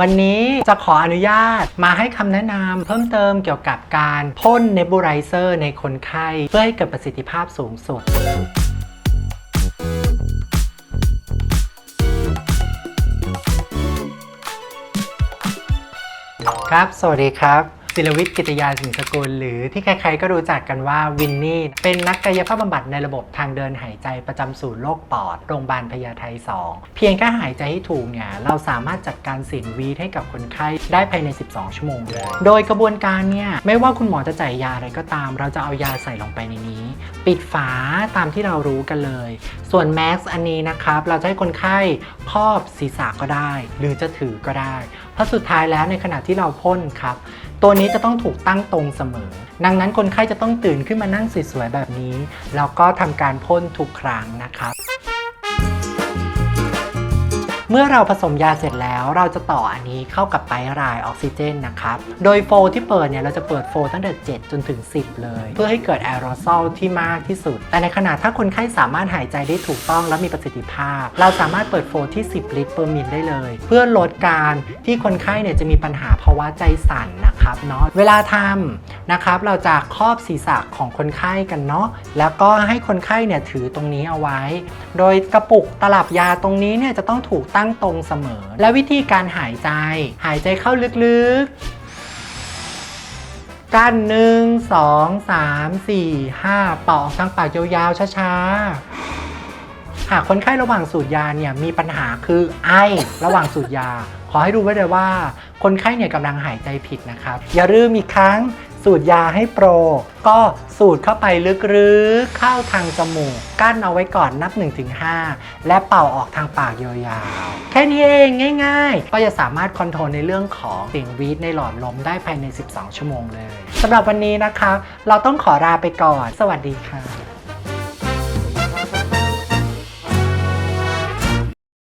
วันนี้จะขออนุญาตมาให้คำแนะนำเพิ่มเติมเกี่ยวกับการพ่นเนบูไรเซอร์ในคนไข้เพื่อให้เกิดประสิทธิภาพสูงสุด ครับ สวัสดีครับ ศิลวิทย์กิตยาสินสกุล หรือที่ใครๆก็รู้จักกันว่าวินนี่ เป็นนักกายภาพบำบัดในระบบทางเดินหายใจประจำศูนย์โรคปอด โรงพยาบาลพญาไท 2 เพียงแค่หายใจให้ถูกเนี่ย เราสามารถจัดการสินวีดให้กับคนไข้ได้ภายใน 12 ชั่วโมงเลย โดยกระบวนการเนี่ย ไม่ว่าคุณหมอจะจ่ายยาอะไรก็ตาม เราจะเอายาใส่ลงไปในนี้ปิดฝาตามที่เรารู้กันเลย ส่วนแม็กซ์อันนี้นะครับ เราจะให้คนไข้ครอบศีรษะก็ได้ หรือจะถือก็ได้ เพราะสุดท้ายแล้วในขณะที่เราพ่นครับ ตัวนี้จะต้องถูกตั้งตรงเสมอ ดังนั้นคนไข้จะต้องตื่นขึ้นมานั่งสวยๆแบบนี้ แล้วก็ทำการพ่นทุกครั้งนะครับ เมื่อเราผสมยาเสร็จแล้วเราจะต่ออันนี้เข้ากับไตรรายออกซิเจนนะครับ โดยโฟที่เปิดเนี่ยเราจะเปิดโฟตั้งแต่ 7 จนถึง 10 เลย เพื่อให้เกิดแอโรซอลที่มากที่สุด แต่ในขณะถ้าคนไข้สามารถหายใจได้ถูกต้องและมีประสิทธิภาพ เราสามารถเปิดโฟที่ 10 ลิตรเปอร์มิลได้เลย เพื่อลดการที่คนไข้เนี่ยจะมีปัญหาภาวะใจสั่นนะครับเนาะเวลาทำ นะครับ เราจะครอบศีรษะของคนไข้กันเนาะแล้วก็ให้คนไข้เนี่ยถือตรงนี้เอาไว้ โดยกระปุกตลับยาตรงนี้เนี่ยจะต้องถูกตั้งตรงเสมอ และวิธีการหายใจ หายใจเข้าลึกๆ กั้นหนึ่งสองสามสี่ห้าเป่าออกทางปากยาวๆช้าๆหากคนไข้ระหว่างสูดยาเนี่ยมีปัญหาคือไอระหว่างสูดยา ขอให้ดูไว้เลยว่า คนไข้เนี่ยกำลังหายใจผิดนะครับ อย่าลืมอีกครั้ง สูดยาให้โปร ก็สูดเข้าไปลึกๆ เข้าทางจมูก กั้นเอาไว้ก่อนนับ 1-5 และเป่าออกทางปากยาวๆ แค่นี้เองง่ายๆ ก็จะสามารถคอนโทรลในเรื่องของเสียงวีดในหลอดลมได้ภายใน 12 ชั่วโมงเลยสำหรับวันนี้นะคะ เราต้องขอลาไปก่อน สวัสดีค่ะ